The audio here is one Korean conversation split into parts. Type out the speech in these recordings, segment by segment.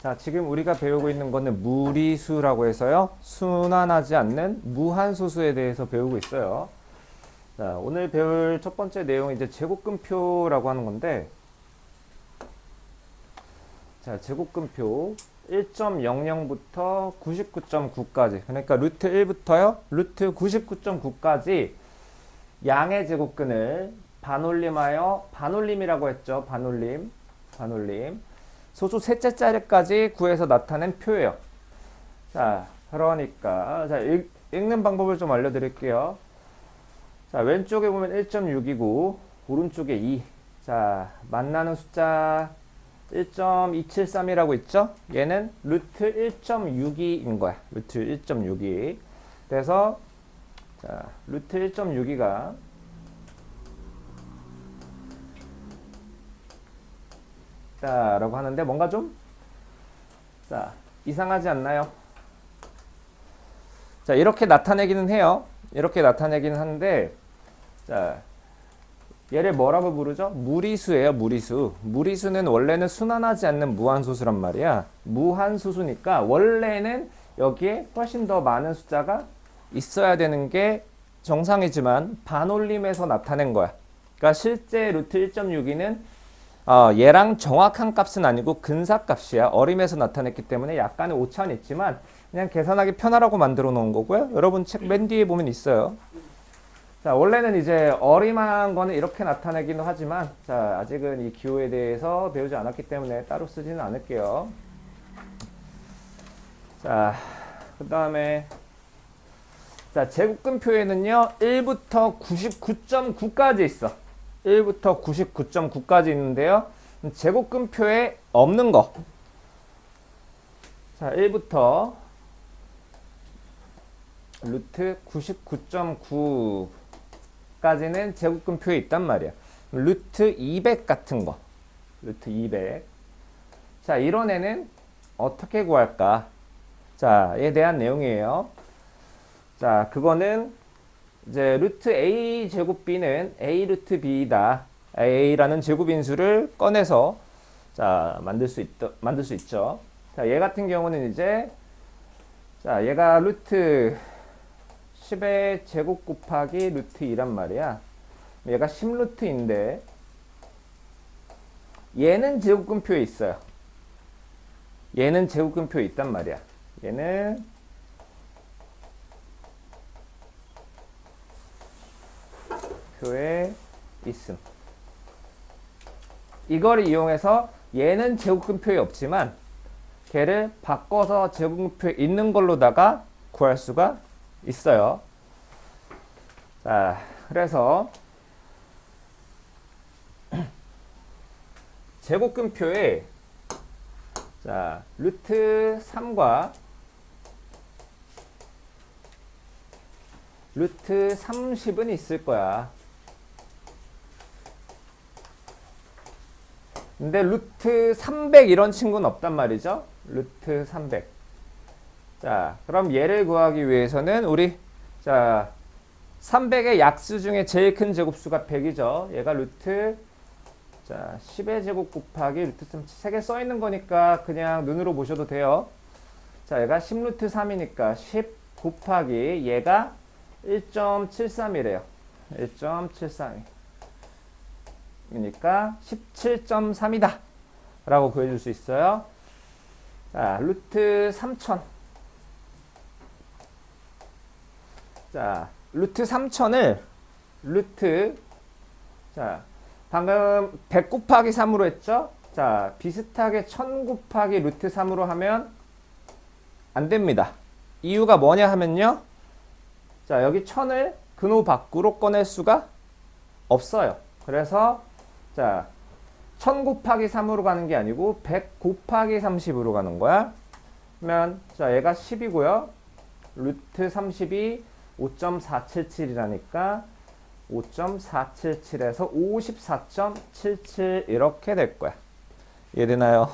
자, 지금 우리가 배우고 있는 거는 무리수라고 해서요. 순환하지 않는 무한소수에 대해서 배우고 있어요. 자, 오늘 배울 첫 번째 내용은 이제 제곱근표라고 하는 건데, 자, 제곱근표 1.00부터 99.9까지. 그러니까 루트 1부터요. 루트 99.9까지 양의 제곱근을 반올림하여 반올림이라고 했죠. 반올림. 반올림. 소수 셋째 자리까지 구해서 나타낸 표예요. 자, 그러니까 자, 읽, 읽는 방법을 좀 알려 드릴게요. 자, 왼쪽에 보면 1.6이고 오른쪽에 2. 자, 만나는 숫자 1.273이라고 있죠? 얘는 루트 1.62인 거야. 루트 1.62. 그래서 자, 루트 1.62가 자, 라고 하는데 뭔가 좀 자, 이상하지 않나요? 자, 이렇게 나타내기는 해요. 이렇게 나타내기는 하는데 자, 얘를 뭐라고 부르죠? 무리수예요, 무리수. 무리수는 원래는 순환하지 않는 무한소수란 말이야. 무한소수니까 원래는 여기에 훨씬 더 많은 숫자가 있어야 되는 게 정상이지만 반올림에서 나타낸 거야. 그러니까 실제 루트 1.62는 어, 얘랑 정확한 값은 아니고 근사값이야. 어림에서 나타냈기 때문에 약간의 오차는 있지만 그냥 계산하기 편하라고 만들어 놓은 거고요. 여러분 책 맨 뒤에 보면 있어요. 자, 원래는 이제 어림한 거는 이렇게 나타내기는 하지만, 자, 아직은 이 기호에 대해서 배우지 않았기 때문에 따로 쓰지는 않을게요. 자, 그 다음에, 자, 제곱근표에는요, 1부터 99.9까지 있어. 1부터 99.9까지 있는데요. 제곱근표에 없는 거. 자, 1부터 루트 99.9 까지는 제곱근표에 있단 말이야. 루트 200 같은 거. 루트 200. 자, 이런 애는 어떻게 구할까? 자, 에 대한 내용이에요. 자, 그거는 이제 루트 A 제곱 B는 A 루트 B다. A라는 제곱 인수를 꺼내서 자, 만들 수 있, 만들 수 있죠. 자, 얘 같은 경우는 이제 자, 얘가 루트 10의 제곱 곱하기 루트 2란 말이야. 얘가 10루트인데 얘는 제곱근표에 있어요. 얘는 제곱근표에 있단 말이야. 얘는 표에 있음. 이걸 이용해서 얘는 제곱근표에 없지만 걔를 바꿔서 제곱근표에 있는 걸로다가 구할 수가 있어요. 자, 그래서 제곱근표에 자, 루트 3과 루트 30은 있을 거야. 근데 루트 300 이런 친구는 없단 말이죠. 루트 300. 자, 그럼 얘를 구하기 위해서는 우리 자 300의 약수 중에 제일 큰 제곱수가 100이죠. 얘가 루트 자 10의 제곱 곱하기 루트 3 3개 써 있는 거니까 그냥 눈으로 보셔도 돼요. 자, 얘가 10루트 3이니까 10 곱하기 얘가 1.73이래요. 1.73. 이니까 17.3이다. 라고 구해줄 수 있어요. 자, 루트 3000. 자, 루트 3000을 루트 자, 방금 100 곱하기 3으로 했죠? 자, 비슷하게 1000 곱하기 루트 3으로 하면 안 됩니다. 이유가 뭐냐 하면요. 자, 여기 1000을 근호 밖으로 꺼낼 수가 없어요. 그래서 자, 1000 곱하기 3으로 가는 게 아니고 100 곱하기 30으로 가는 거야. 그러면 자, 얘가 10이고요. 루트 30이 5.477이라니까 5.477에서 54.77 이렇게 될 거야. 이해되나요?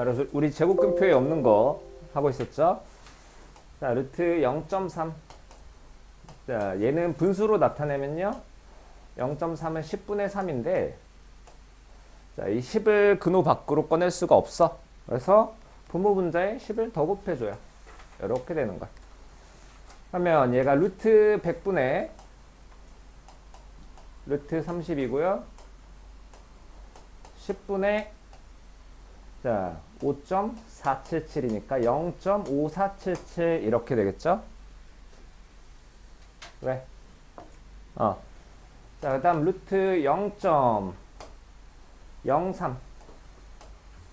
자, 그래서 우리 제곱근표에 없는 거 하고 있었죠? 자, 루트 0.3 자, 얘는 분수로 나타내면요. 0.3은 10분의 3인데, 자, 이 10을 근호 밖으로 꺼낼 수가 없어. 그래서 분모 분자에 10을 더 곱해줘요. 이렇게 되는 거야. 그러면 얘가 루트 100분의 루트 30이고요. 10분의 자 5.477이니까 0.5477 이렇게 되겠죠? 왜? 어. 자, 그 다음 루트 0.03.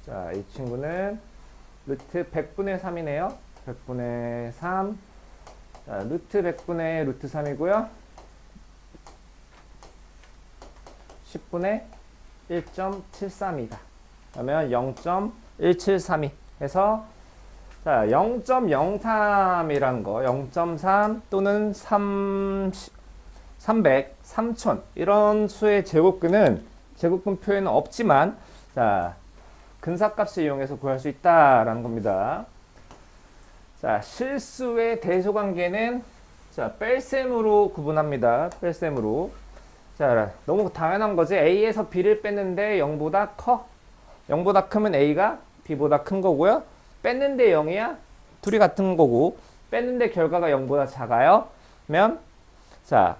자, 이 친구는 루트 100분의 3이네요. 100분의 3. 자, 루트 100분의 루트 3이고요. 10분의 1.732다. 그러면 0.1732 해서 자, 0.03이란 거, 0.3 또는 3, 300, 3000 이런 수의 제곱근은 제곱근 표에는 없지만 자, 근사값을 이용해서 구할 수 있다라는 겁니다. 자, 실수의 대소관계는 자, 뺄셈으로 구분합니다. 뺄셈으로. 자, 너무 당연한 거지. A에서 B를 뺐는데 0보다 커. 0보다 크면 A가 B보다 큰 거고요. 뺐는데 0이야. 둘이 같은 거고. 뺐는데 결과가 0보다 작아요. 면 자,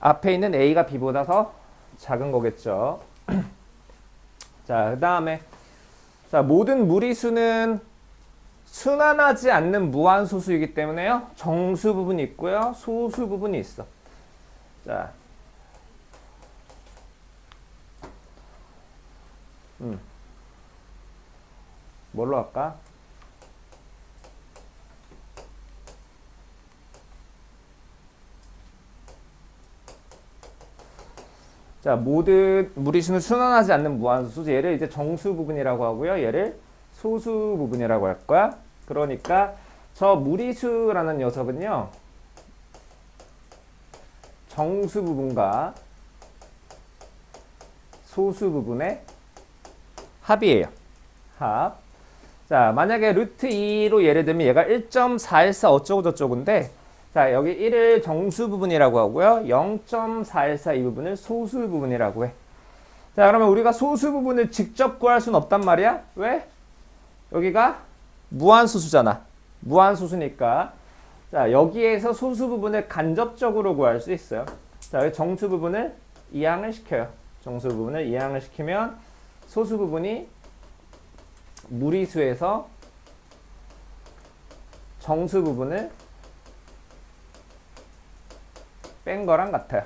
앞에 있는 A가 B보다 더 작은 거겠죠. 자, 그 다음에 자, 모든 무리수는 순환하지 않는 무한소수이기 때문에요. 정수 부분이 있고요. 소수 부분이 있어. 자. 음. 뭘로 할까? 자, 모든 무리수는 순환하지 않는 무한소수. 얘를 이제 정수 부분이라고 하고요. 얘를 소수 부분이라고 할 거야. 그러니까 저 무리수라는 녀석은요. 정수 부분과 소수 부분의 합이에요. 합. 자, 만약에 루트 2로 예를 들면 얘가 1.414 어쩌고 저쩌고인데 자, 여기 1을 정수 부분이라고 하고요. 0.414 이 부분을 소수 부분이라고 해. 자, 그러면 우리가 소수 부분을 직접 구할 수는 없단 말이야. 왜? 여기가 무한소수잖아. 무한소수니까. 자, 여기에서 소수 부분을 간접적으로 구할 수 있어요. 자, 정수 부분을 이항을 시켜요. 정수 부분을 이항을 시키면 소수 부분이 무리수에서 정수 부분을 뺀 거랑 같아요.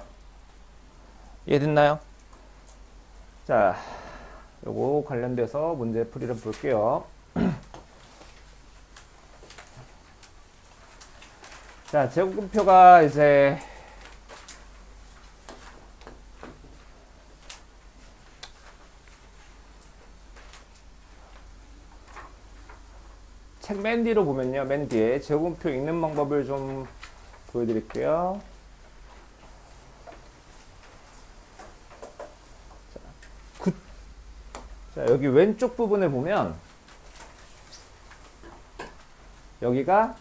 이해됐나요? 자, 요거 관련돼서 문제 풀이를 볼게요. 자, 제곱근표가 이제 책 맨 뒤로 보면요. 맨 뒤에 제곱근표 읽는 방법을 좀 보여드릴게요. 자, 구, 자, 여기 왼쪽 부분을 보면 여기가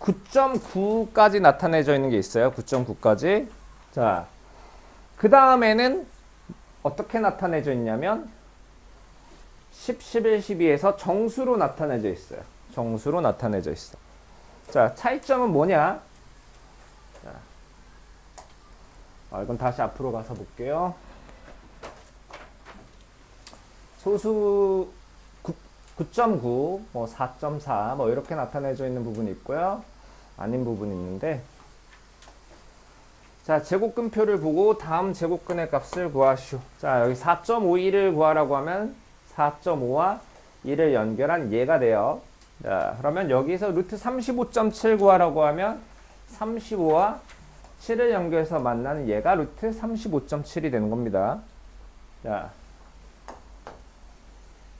9.9까지 나타내져 있는 게 있어요. 9.9까지. 자, 그 다음에는 어떻게 나타내져 있냐면 10, 11, 12에서 정수로 나타내져 있어요. 정수로 나타내져 있어. 자, 차이점은 뭐냐? 자, 아, 이건 다시 앞으로 가서 볼게요. 소수 9.9, 뭐 4.4, 뭐 이렇게 나타내져 있는 부분이 있고요. 아닌 부분이 있는데, 자, 제곱근표를 보고 다음 제곱근의 값을 구하시오. 자, 여기 4.51을 구하라고 하면 4.5와 1을 연결한 얘가 돼요. 자, 그러면 여기서 루트 35.7 구하라고 하면 35와 7을 연결해서 만나는 얘가 루트 35.7이 되는 겁니다. 자,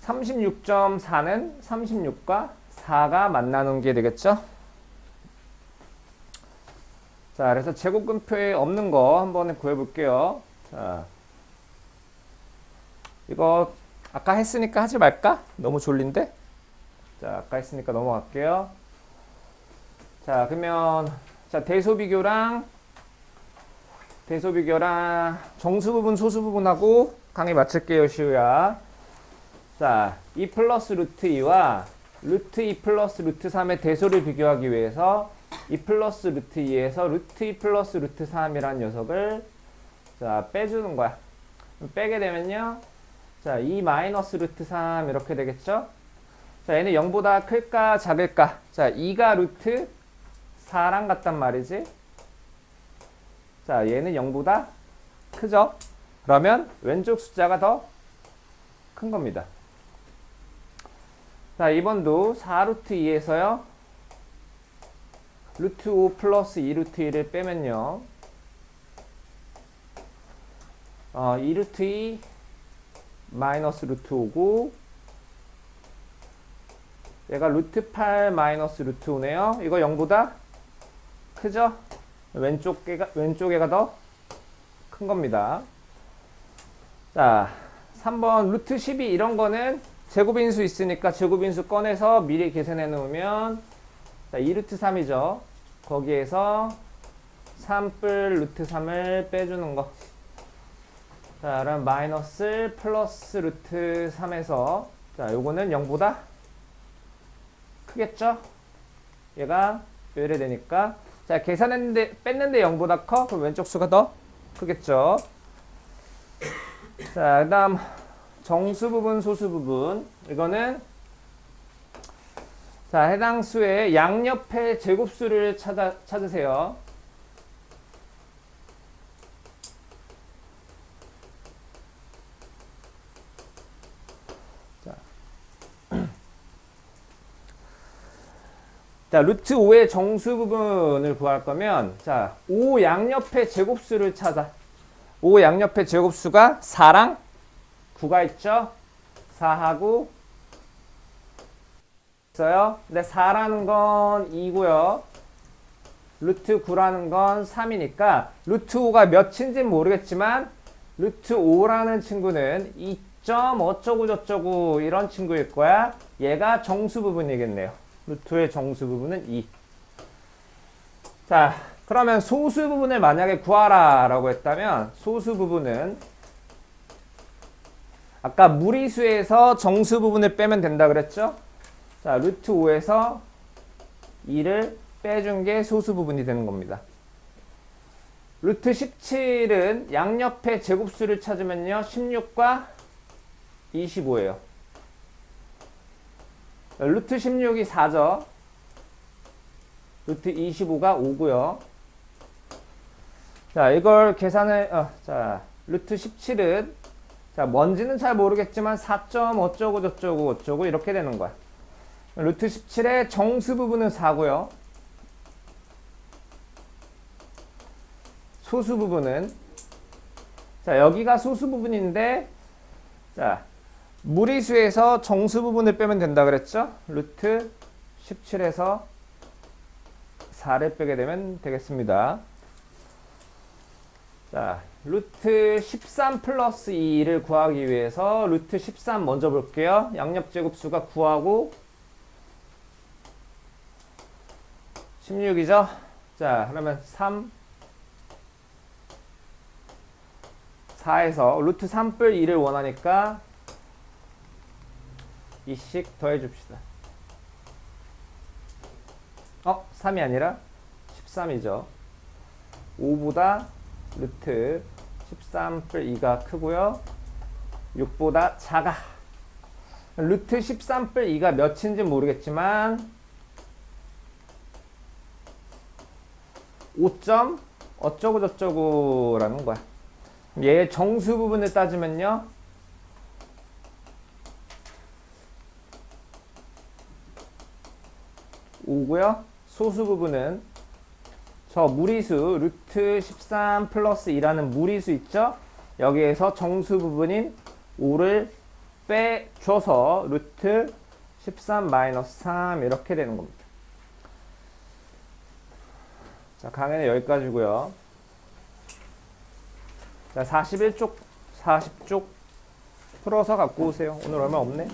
36.4는 36과 4가 만나는 게 되겠죠? 자, 그래서 제곱근표에 없는 거 한번 구해 볼게요. 자, 이거 아까 했으니까 하지 말까? 너무 졸린데? 자, 아까 했으니까 넘어갈게요. 자, 그러면 자, 대소 비교랑 대소 비교랑 정수 부분, 소수 부분하고 강의 마칠게요, 시우야. 자, 2 플러스 루트 2와 루트 2 플러스 루트 3의 대소를 비교하기 위해서 2 플러스 루트 2에서 루트 2 플러스 루트 3이라는 녀석을 자, 빼주는 거야. 빼게 되면요. 자, 2 마이너스 루트 3 이렇게 되겠죠? 자, 얘는 0보다 클까 작을까? 자, 2가 루트 4랑 같단 말이지. 자, 얘는 0보다 크죠? 그러면 왼쪽 숫자가 더 큰 겁니다. 자, 이번도 4루트 2에서요. 루트 5 플러스 2루트 2를 빼면요. 어, 2루트 2 마이너스 루트 5고 얘가 루트 8 마이너스 루트 5네요. 이거 0보다 크죠? 왼쪽 개가 왼쪽 애가 더 큰 겁니다. 자, 3번 루트 12 이런 거는 제곱인수 있으니까 제곱인수 꺼내서 미리 계산해 놓으면 자, 2루트 3이죠. 거기에서 3뿔 루트 3을 빼주는 거. 자, 그럼 마이너스 플러스 루트 3에서 자, 요거는 0보다 크겠죠? 얘가 이래 되니까 자, 계산했는데 뺐는데 0보다 커? 그럼 왼쪽 수가 더 크겠죠? 자, 그다음 정수 부분, 소수 부분. 이거는 자, 해당 수의 양옆의 제곱수를 찾아 찾으세요. 자, 루트 5의 정수 부분을 구할 거면 자, 5 양옆의 제곱수를 찾아. 5 양옆의 제곱수가 4랑 9가 있죠? 4하고 있어요. 근데 4라는 건 2고요. 루트 9라는 건 3이니까 루트 5가 몇인지는 모르겠지만 루트 5라는 친구는 2점 어쩌고 저쩌고 이런 친구일 거야. 얘가 정수 부분이겠네요. 루트의 정수 부분은 2. 자, 그러면 소수 부분을 만약에 구하라 라고 했다면 소수 부분은 아까 무리수에서 정수 부분을 빼면 된다 그랬죠? 자, 루트 5에서 2를 빼준 게 소수 부분이 되는 겁니다. 루트 17은 양옆의 제곱수를 찾으면요. 16과 25예요. 루트 16이 4죠. 루트 25가 5고요. 자, 이걸 계산을 어, 자, 루트 17은 자, 뭔지는 잘 모르겠지만 4점 어쩌고 저쩌고 어쩌고 이렇게 되는 거야. 루트 17의 정수 부분은 4고요. 소수 부분은 자, 여기가 소수 부분인데 자, 무리수에서 정수 부분을 빼면 된다 그랬죠? 루트 17에서 4를 빼게 되면 되겠습니다. 자, 루트 13 플러스 2를 구하기 위해서 루트 13 먼저 볼게요. 양옆 제곱수가 9하고 16이죠? 자, 그러면 3 4에서 루트 3뿔 2를 원하니까 2씩 더해 줍시다. 어? 3이 아니라 13이죠. 5보다 루트 13뿔 2가 크고요. 6보다 작아. 루트 13뿔 2가 몇인지 모르겠지만 5점 어쩌고 저쩌고라는 거야. 얘 정수 부분을 따지면요. 오고요. 소수 부분은 저 무리수 루트 13 플러스 2라는 무리수 있죠? 여기에서 정수 부분인 5를 빼줘서 루트 13 마이너스 3 이렇게 되는 겁니다. 자, 강의는 여기까지고요. 자, 41쪽, 40쪽 풀어서 갖고 오세요. 오늘 얼마 없네.